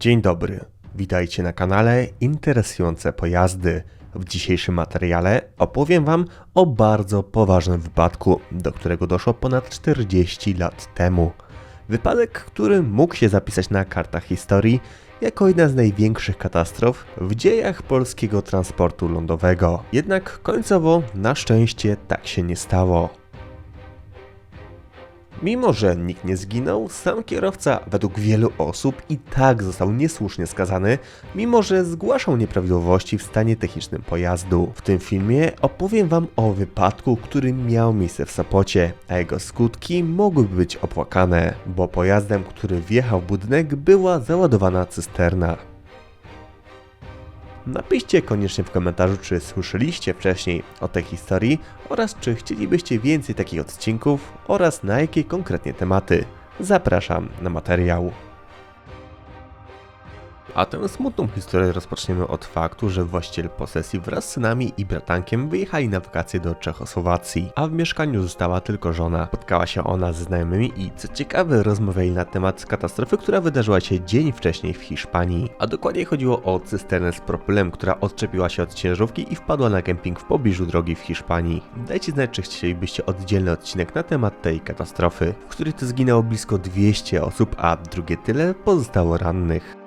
Dzień dobry, witajcie na kanale Interesujące Pojazdy. W dzisiejszym materiale opowiem Wam o bardzo poważnym wypadku, do którego doszło ponad 40 lat temu. Wypadek, który mógł się zapisać na kartach historii jako jedna z największych katastrof w dziejach polskiego transportu lądowego. Jednak końcowo, na szczęście, tak się nie stało. Mimo, że nikt nie zginął, sam kierowca według wielu osób i tak został niesłusznie skazany, mimo że zgłaszał nieprawidłowości w stanie technicznym pojazdu. W tym filmie opowiem Wam o wypadku, który miał miejsce w Sopocie, a jego skutki mogłyby być opłakane, bo pojazdem, który wjechał w budynek była załadowana cysterna. Napiszcie koniecznie w komentarzu, czy słyszeliście wcześniej o tej historii oraz czy chcielibyście więcej takich odcinków oraz na jakie konkretnie tematy. Zapraszam na materiał. A tę smutną historię rozpoczniemy od faktu, że właściciel posesji wraz z synami i bratankiem wyjechali na wakacje do Czechosłowacji, a w mieszkaniu została tylko żona. Spotkała się ona ze znajomymi i co ciekawe rozmawiali na temat katastrofy, która wydarzyła się dzień wcześniej w Hiszpanii. A dokładniej chodziło o cysternę z propylem, która odczepiła się od ciężarówki i wpadła na kemping w pobliżu drogi w Hiszpanii. Dajcie znać, czy chcielibyście oddzielny odcinek na temat tej katastrofy, w której to zginęło blisko 200 osób, a drugie tyle pozostało rannych.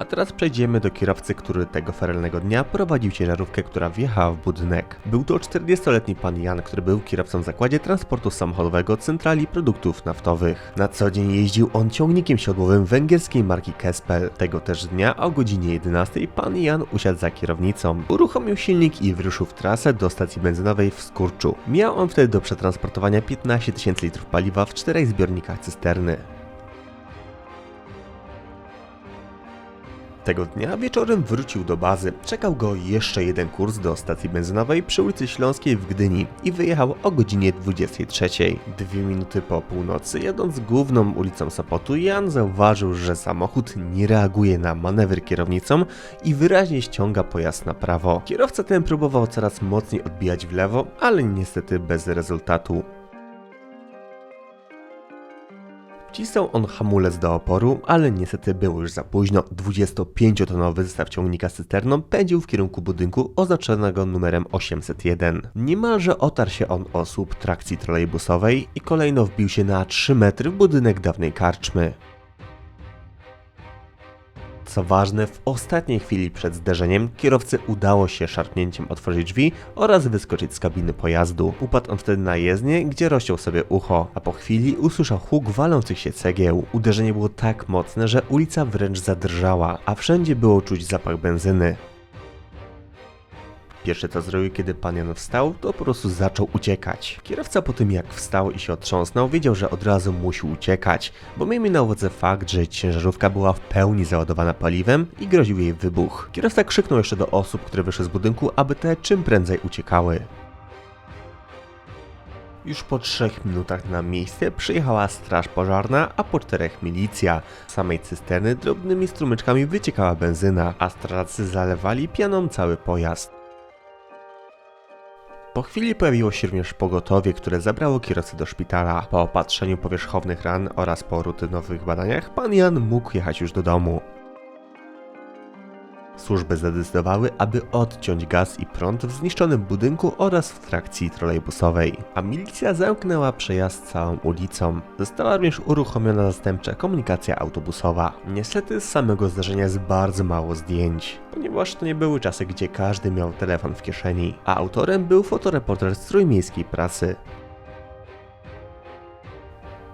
A teraz przejdziemy do kierowcy, który tego feralnego dnia prowadził ciężarówkę, która wjechała w budynek. Był to 40-letni pan Jan, który był kierowcą w zakładzie transportu samochodowego Centrali Produktów Naftowych. Na co dzień jeździł on ciągnikiem siodłowym węgierskiej marki Kespel. Tego też dnia o godzinie 11 pan Jan usiadł za kierownicą. Uruchomił silnik i wyruszył w trasę do stacji benzynowej w Skurczu. Miał on wtedy do przetransportowania 15 tysięcy litrów paliwa w czterech zbiornikach cysterny. Tego dnia wieczorem wrócił do bazy. Czekał go jeszcze jeden kurs do stacji benzynowej przy ulicy Śląskiej w Gdyni i wyjechał o godzinie 23. Dwie minuty po północy, jadąc główną ulicą Sopotu, Jan zauważył, że samochód nie reaguje na manewr kierownicą i wyraźnie ściąga pojazd na prawo. Kierowca ten próbował coraz mocniej odbijać w lewo, ale niestety bez rezultatu. Wcisnął on hamulec do oporu, ale niestety było już za późno. 25-tonowy zestaw ciągnika z cysterną pędził w kierunku budynku oznaczonego numerem 801. Niemalże otarł się on o słup trakcji trolejbusowej i kolejno wbił się na 3 metry w budynek dawnej karczmy. Co ważne, w ostatniej chwili przed zderzeniem kierowcy udało się szarpnięciem otworzyć drzwi oraz wyskoczyć z kabiny pojazdu. Upadł on wtedy na jezdnię, gdzie rozciął sobie ucho, a po chwili usłyszał huk walących się cegieł. Uderzenie było tak mocne, że ulica wręcz zadrżała, a wszędzie było czuć zapach benzyny. Pierwsze co zrobił, kiedy pan Jan wstał, to po prostu zaczął uciekać. Kierowca po tym jak wstał i się otrząsnął, wiedział, że od razu musi uciekać, bo miejmy na uwadze fakt, że ciężarówka była w pełni załadowana paliwem i groził jej wybuch. Kierowca krzyknął jeszcze do osób, które wyszły z budynku, aby te czym prędzej uciekały. Już po trzech minutach na miejsce przyjechała straż pożarna, a po czterech milicja. Z samej cysterny drobnymi strumyczkami wyciekała benzyna, a strażacy zalewali pianą cały pojazd. Po chwili pojawiło się również pogotowie, które zabrało kierowcę do szpitala. Po opatrzeniu powierzchownych ran oraz po rutynowych badaniach, pan Jan mógł jechać już do domu. Służby zadecydowały, aby odciąć gaz i prąd w zniszczonym budynku oraz w trakcji trolejbusowej, a milicja zamknęła przejazd całą ulicą. Została również uruchomiona zastępcza komunikacja autobusowa. Niestety z samego zdarzenia jest bardzo mało zdjęć, ponieważ to nie były czasy, gdzie każdy miał telefon w kieszeni, a autorem był fotoreporter z trójmiejskiej prasy.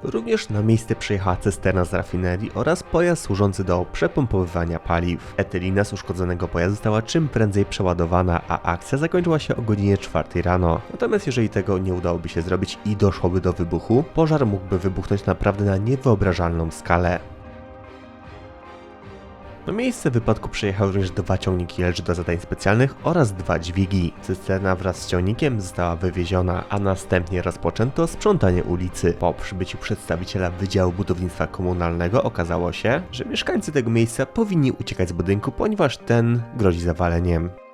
Również na miejsce przyjechała cysterna z rafinerii oraz pojazd służący do przepompowywania paliw. Etylina z uszkodzonego pojazdu została czym prędzej przeładowana, a akcja zakończyła się o godzinie 4 rano. Natomiast jeżeli tego nie udałoby się zrobić i doszłoby do wybuchu, pożar mógłby wybuchnąć naprawdę na niewyobrażalną skalę. Na miejsce wypadku przyjechały również dwa ciągniki LG do zadań specjalnych oraz dwa dźwigi. Cysterna wraz z ciągnikiem została wywieziona, a następnie rozpoczęto sprzątanie ulicy. Po przybyciu przedstawiciela Wydziału Budownictwa Komunalnego okazało się, że mieszkańcy tego miejsca powinni uciekać z budynku, ponieważ ten grozi zawaleniem.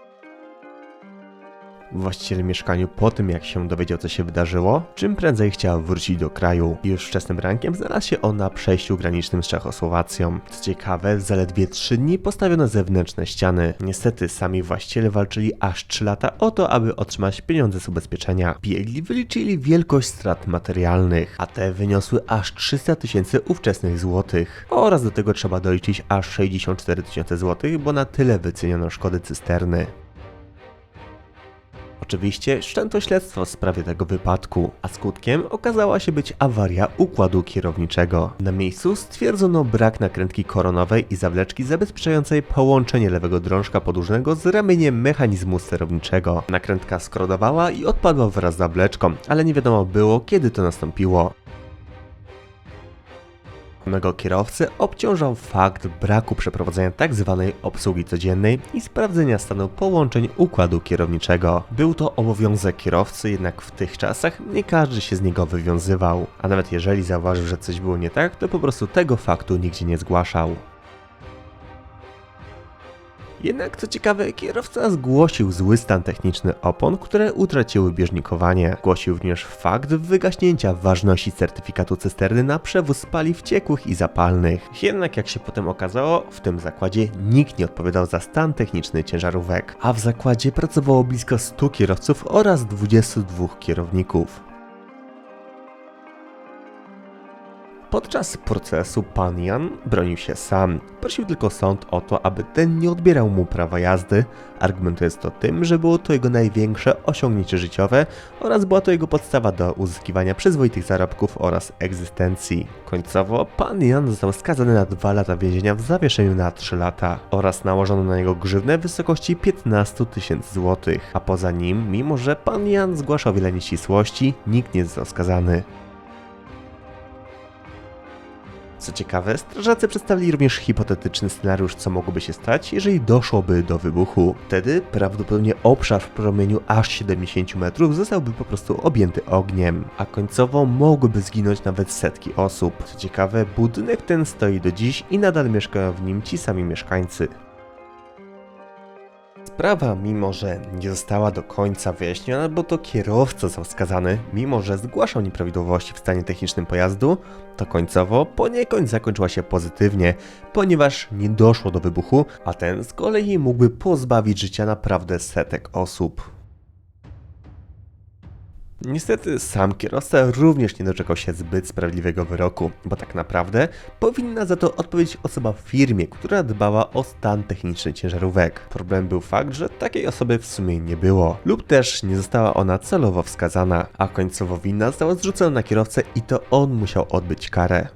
Właściciel mieszkaniu po tym jak się dowiedział co się wydarzyło, czym prędzej chciał wrócić do kraju. Już wczesnym rankiem znalazł się on na przejściu granicznym z Czechosłowacją. Co ciekawe, zaledwie 3 dni postawiono zewnętrzne ściany. Niestety sami właściciele walczyli aż 3 lata o to, aby otrzymać pieniądze z ubezpieczenia. Biegli wyliczyli wielkość strat materialnych, a te wyniosły aż 300 tysięcy ówczesnych złotych. Oraz do tego trzeba doliczyć aż 64 tysiące złotych, bo na tyle wyceniono szkody cysterny. Oczywiście wszczęto śledztwo w sprawie tego wypadku, a skutkiem okazała się być awaria układu kierowniczego. Na miejscu stwierdzono brak nakrętki koronowej i zawleczki zabezpieczającej połączenie lewego drążka podłużnego z ramieniem mechanizmu sterowniczego. Nakrętka skrodowała i odpadła wraz z zawleczką, ale nie wiadomo było kiedy to nastąpiło. Mego kierowcę obciążał fakt braku przeprowadzenia tzw. obsługi codziennej i sprawdzenia stanu połączeń układu kierowniczego. Był to obowiązek kierowcy, jednak w tych czasach nie każdy się z niego wywiązywał, a nawet jeżeli zauważył, że coś było nie tak, to po prostu tego faktu nigdzie nie zgłaszał. Jednak co ciekawe, kierowca zgłosił zły stan techniczny opon, które utraciły bieżnikowanie. Głosił również fakt wygaśnięcia ważności certyfikatu cysterny na przewóz paliw ciekłych i zapalnych. Jednak jak się potem okazało, w tym zakładzie nikt nie odpowiadał za stan techniczny ciężarówek, a w zakładzie pracowało blisko 100 kierowców oraz 22 kierowników. Podczas procesu pan Jan bronił się sam. Prosił tylko sąd o to, aby ten nie odbierał mu prawa jazdy, argumentując to tym, że było to jego największe osiągnięcie życiowe oraz była to jego podstawa do uzyskiwania przyzwoitych zarobków oraz egzystencji. Końcowo pan Jan został skazany na dwa lata więzienia w zawieszeniu na 3 lata oraz nałożono na niego grzywnę w wysokości 15 tysięcy złotych, a poza nim, mimo że pan Jan zgłaszał wiele nieścisłości, nikt nie został skazany. Co ciekawe, strażacy przedstawili również hipotetyczny scenariusz, co mogłoby się stać, jeżeli doszłoby do wybuchu. Wtedy prawdopodobnie obszar w promieniu aż 70 metrów zostałby po prostu objęty ogniem, a końcowo mogłyby zginąć nawet setki osób. Co ciekawe, budynek ten stoi do dziś i nadal mieszkają w nim ci sami mieszkańcy. Sprawa, mimo że nie została do końca wyjaśniona, bo to kierowca został skazany, mimo że zgłaszał nieprawidłowości w stanie technicznym pojazdu, to końcowo poniekąd zakończyła się pozytywnie, ponieważ nie doszło do wybuchu, a ten z kolei mógłby pozbawić życia naprawdę setek osób. Niestety sam kierowca również nie doczekał się zbyt sprawiedliwego wyroku, bo tak naprawdę powinna za to odpowiedzieć osoba w firmie, która dbała o stan techniczny ciężarówek. Problem był fakt, że takiej osoby w sumie nie było, lub też nie została ona celowo wskazana, a końcowo wina została zrzucona na kierowcę i to on musiał odbyć karę.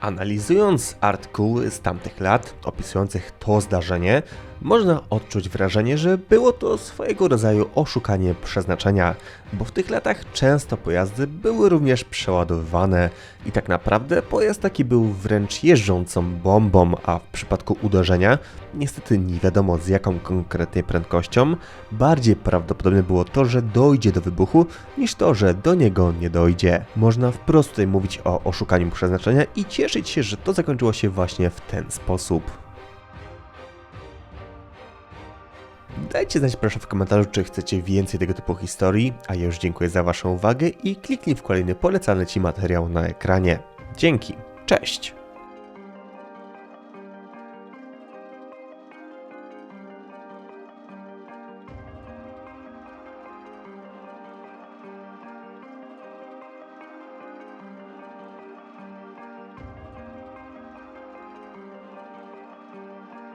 Analizując artykuły z tamtych lat opisujących to zdarzenie, można odczuć wrażenie, że było to swojego rodzaju oszukanie przeznaczenia, bo w tych latach często pojazdy były również przeładowywane i tak naprawdę pojazd taki był wręcz jeżdżącą bombą, a w przypadku uderzenia, niestety nie wiadomo z jaką konkretnie prędkością, bardziej prawdopodobne było to, że dojdzie do wybuchu, niż to, że do niego nie dojdzie. Można wprost tutaj mówić o oszukaniu przeznaczenia i cieszyć się, że to zakończyło się właśnie w ten sposób. Dajcie znać proszę w komentarzu, czy chcecie więcej tego typu historii, a ja już dziękuję za Waszą uwagę i kliknij w kolejny polecany Ci materiał na ekranie. Dzięki, cześć!